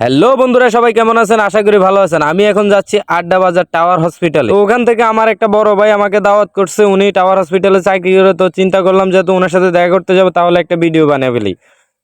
Hello বন্ধুরা, সবাই কেমন আছেন? আশা করি ভালো আছেন। আমি এখন যাচ্ছি আড্ডা বাজার টাওয়ার হসপিটালে। ওখান থেকে আমার একটা বড় ভাই আমাকে দাওয়াত করছে। উনি টাওয়ার হসপিটালে চাকরি করে। তো চিন্তা করলাম, যেহেতু ওনার সাথে দেখা করতে যাব, তাহলে একটা ভিডিও বানিয়ে ফেলি।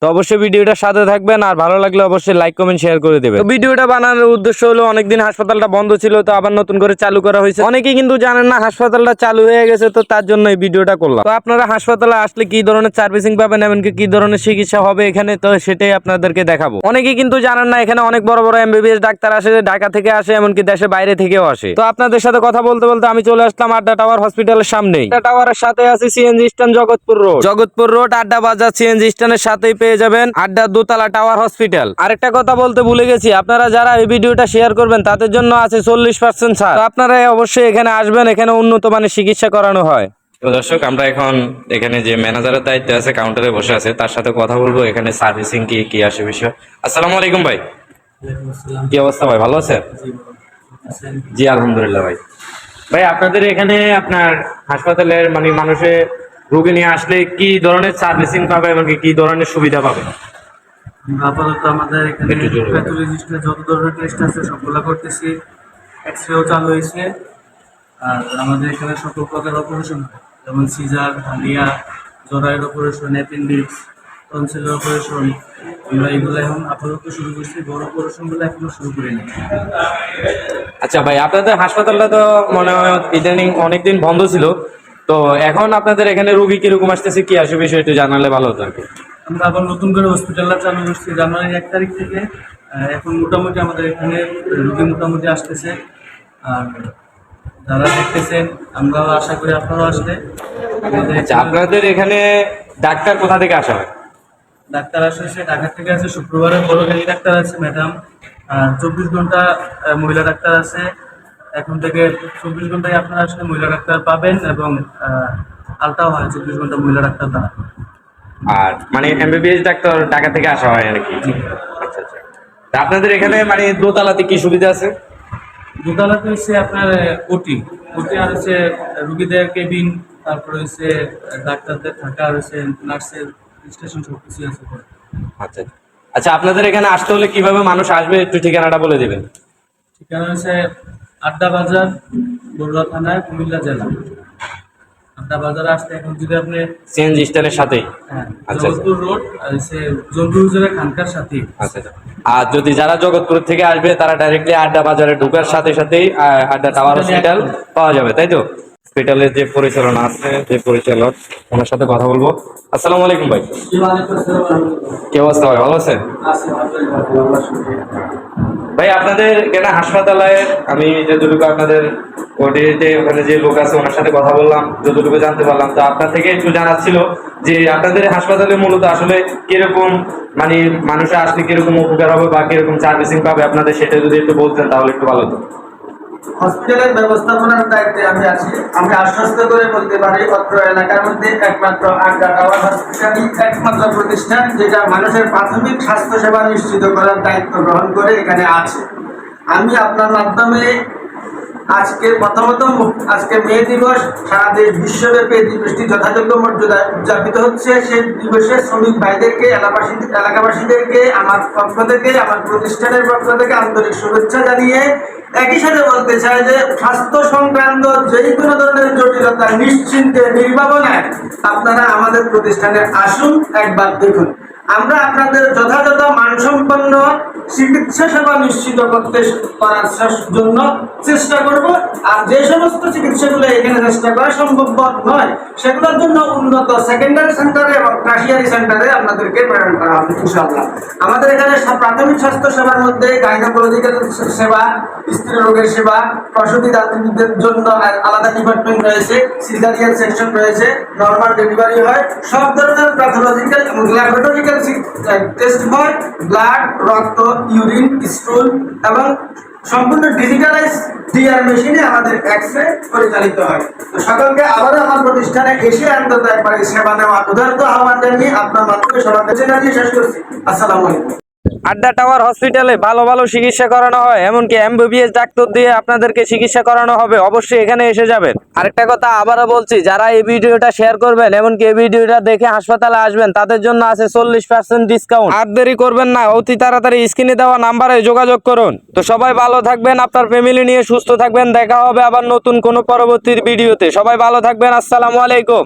তো অবশ্যই ভিডিওটার সাথে থাকবেন আর ভালো লাগলে অবশ্যই লাইক কমেন্ট শেয়ার করে দেবেন। তো ভিডিওটা বানানোর উদ্দেশ্য হলো অনেকদিন হাসপাতালটা বন্ধ ছিল তো আবার নতুন করে চালু করা হয়েছে। অনেকেই কিন্তু জানেন না হাসপাতালটা চালু হয়ে গেছে তো তার জন্য এই ভিডিওটা করলাম। তো আপনারা হাসপাতালে আসলে কি ধরনের সার্ভিসিং পাবেন এমনকি কি ধরনের চিকিৎসা হবে এখানে তো সেটাই আপনাদেরকে দেখাবো। অনেকেই কিন্তু জানেন না এখানে অনেক বড় বড় এমবিবিএস ডাক্তার আসে ঢাকা থেকে আসে এমনকি দেশের বাইরে থেকেও আসে। তো আপনাদের সাথে কথা বলতে বলতে আমি চলে আসলাম আড্ডা টাওয়ার হসপিটালের সামনেই। আড্ডা টাওয়ারের সাথে আছে CNG stand Jagatpur road Jagatpur road Adda বাজার সিএনজি স্ট্যান্ডের সাথেই পেয়ে যাবেন আড্ডা দোতলা টাওয়ার হসপিটাল আরেকটা কথা বলতে ভুলে গেছি আপনারা যারা এই ভিডিওটা শেয়ার করবেন তাদের জন্য আছে চল্লিশ পার্সেন্ট ছাড়। আপনারা অবশ্যই এখানে আসবেন এখানে উন্নত মানের চিকিৎসা করানো হয়। তো দর্শক আমরা এখন এখানে যে ম্যানেজারের দায়িত্বে আছে কাউন্টারে বসে আছে তার সাথে কথা বলব। এখানে সার্ভিসিং কি কি আসে বিষয়। আসসালামু আলাইকুম ভাই। কি অবস্থা ভাই ভালো আছেন? জি আলহামদুলিল্লাহ ভাই। ভাই আপনাদের এখানে আপনার হাসপাতালের মানে মানুষে রোগী নিয়ে আসলে কি ধরনের সার্ভিসিং পাবে এবং কি ধরনের সুবিধা পাবে? আপাতত আমাদের এখানে প্যাথোলজিস্টের যত ধরনের টেস্ট আছে সবগুলো করতেছি। এক্স রেও চালু হয়েছে। আর আমাদের এখানে সকল প্রকার অপারেশন যেমন সিজার হালিয়া জরায়ের অপারেশন অ্যাপেন্ডিক্স টনসিলের অপারেশন আমরা এগুলো এখন আপাতত শুরু করছি। বড় অপারেশনগুলো এখনও শুরু করিনি আচ্ছা ভাই আপনাদের হাসপাতালটা তো মনে হয় ইদানিং অনেকদিন বন্ধ ছিল। তো এখন আপনাদের এখানে রুগী কীরকম আসতেছে কি আসে বিষয় একটু জানালে ভালো হতো আর কি। আমরা আবার নতুন করে হসপিটালটা চালু করছি জানুয়ারির এক তারিখ থেকে। এখন মোটামুটি আমাদের এখানে রুগী মোটামুটি আসতেছে। আর যারা দেখতেছেন আমরাও আশা করি আপনারাও আসলে আচ্ছা আপনাদের এখানে ডাক্তার কোথা থেকে আসা হয়? ডাক্তার আসছে ঢাকা থেকে আছে শুক্রবারে বড় ডাক্তার আছে ম্যাডাম আর চব্বিশ ঘণ্টা মহিলা ডাক্তার আছে। এখন থেকে চব্বিশ ঘন্টায় আপনারা আসলে মহিলা ডাক্তার পাবেন এবং আলতাও হয় চব্বিশ ঘণ্টা মহিলা ডাক্তার দ্বারা আর মানে এমবিবিএস ডাক্তার ঢাকা থেকে আসা হয় আর কি আচ্ছা আচ্ছা। তা আপনাদের এখানে মানে দোতলাতে কি সুবিধা আছে? দোতলাতে হচ্ছে আপনার ওটি। ওটি আর হচ্ছে রুগীদের কেবিন তারপরে হচ্ছে ডাক্তারদের থাকা আর হচ্ছে নার্সের স্টেশন সব কিছু আছে আচ্ছা। আচ্ছা আপনাদের এখানে আসতে হলে কীভাবে মানুষ আসবে? একটু ঠিকানাটা বলে দেবেন। ঠিকানা হচ্ছে আড্ডা বাজার বড়ুয়া থানায় কুমিল্লা জেলা। আড্ডা বাজার আসতে এখন যদি আপনি সিএনজি স্ট্যান্ডের সাথেই। হ্যাঁ, আচ্ছা, জগৎপুর রোড আর হচ্ছে জন্টু হুজুরের খানকার সাথে আচ্ছা আচ্ছা। আর যদি যারা জগৎপুর থেকে আসবে তারা ডাইরেক্টলি আড্ডা বাজারে ঢোকার সাথে সাথেই আড্ডা টাওয়ার হসপিটাল পাওয়া যাবে তাই তো? হসপিটালের যে পরিচালনা আছে যে পরিচালক ওনার সাথে কথা বলব। আসসালামু আলাইকুম ভাই। কি অবস্থা ভাই ভালো আছেন? ভাই, আপনাদের এখানে হাসপাতালে আমি যতটুকু আপনাদের ওডিতে ওখানে যে লোক আছে ওনার সাথে কথা বললাম, যতটুকু জানতে পারলাম। তো আপনার থেকে একটু জানার ছিল যে আপনাদের হাসপাতালে মূলত আসলে কীরকম মানে মানুষে আসলে কীরকম উপকার হবে বা কীরকম সার্ভিসিং পাবে আপনাদের, সেটা যদি একটু বলতেন তাহলে একটু ভালো হতো। হসপিটালের ব্যবস্থাপনার দায়িত্বে আমি আছি। আমি আশ্বস্ত করে বলতে পারি, অত্র এলাকার মধ্যে একমাত্র আড্ডা টাওয়ার হসপিটালই একমাত্র প্রতিষ্ঠান, যেটা মানুষের প্রাথমিক স্বাস্থ্যসেবা নিশ্চিত করার দায়িত্ব গ্রহণ করে এখানে আছে। আমি আপনার মাধ্যমে আজকে প্রথমত আজকে মে দিবস, সারা দেশ বিশ্বব্যাপী দিবসটি যথাযোগ্য মর্যাদায় উদযাপিত হচ্ছে। সেই দিবসে শ্রমিক ভাইদেরকে, এলাকাবাসী এলাকাবাসীদেরকে, আমার পক্ষ থেকে, আমার প্রতিষ্ঠানের পক্ষ থেকে আন্তরিক শুভেচ্ছা জানিয়ে একই সাথে বলতে চাই যে, স্বাস্থ্য সংক্রান্ত যেই কোনো ধরনের জটিলতা নিশ্চিন্তে নির্ভাবনায় আপনারা আমাদের প্রতিষ্ঠানে আসুন, একবার দেখুন। আমরা আপনাদের যথাযথ মানসম্পন্ন চিকিৎসা সেবা নিশ্চিত করতে করার জন্য চেষ্টা করব। আর যে সমস্ত চিকিৎসাগুলো এখানে চেষ্টা করা সম্ভব নয়, সেগুলোর জন্য উন্নত সেকেন্ডারি সেন্টারে এবং টার্সিয়ারি সেন্টারে আপনাদেরকে প্রেরণ করা হবে, ইনশাআল্লাহ। আমাদের এখানে প্রাথমিক স্বাস্থ্য সেবার মধ্যে গাইনোকোলজিক্যাল সেবা স্ত্রী রোগের সেবা, প্রসূতি দাত্রীদের জন্য আলাদা ডিপার্টমেন্ট রয়েছে সিজারিয়ান সেকশন রয়েছে নর্মাল ডেলিভারি হয়। সব ধরনের প্যাথোলজিক্যাল ল্যাবরেটরিক্যাল টেস্ট ব্লাড রক্ত ইউরিন স্টুল এবং সম্পূর্ণ ডিজিটালাইজ ডিআর মেশিনে আমাদের এক্স রে পরিচালিত হয়। সকলকে আবারও আমার প্রতিষ্ঠানে এসে অন্তত সেবা নেওয়া আহ্বান জানিয়ে আপনার মাধ্যমে সবার কাছে জানিয়ে শেষ করছি। আসসালামু আলাইকুম। আড্ডা টাওয়ার হসপিটালে ভালো ভালো চিকিৎসা করানো হয়, এমনকি এমবিবিএস ডাক্তার দিয়ে আপনাদেরকে চিকিৎসা করানো হবে, অবশ্যই এখানে এসে যাবেন। আরেকটা কথা আবারও বলছি, যারা এই ভিডিওটা শেয়ার করবেন, এমনকি এই ভিডিওটা দেখে হাসপাতালে আসবেন, তাদের জন্য আছে চল্লিশ পার্সেন্ট ডিসকাউন্ট আর দেরি করবেন না, অতি তাড়াতাড়ি স্ক্রিনে দেওয়া নাম্বারে যোগাযোগ করুন। তো সবাই ভালো থাকবেন, আপনার ফ্যামিলি নিয়ে সুস্থ থাকবেন, দেখা হবে আবার নতুন কোনো পরবর্তী ভিডিওতে। সবাই ভালো থাকবেন, আসসালামু আলাইকুম।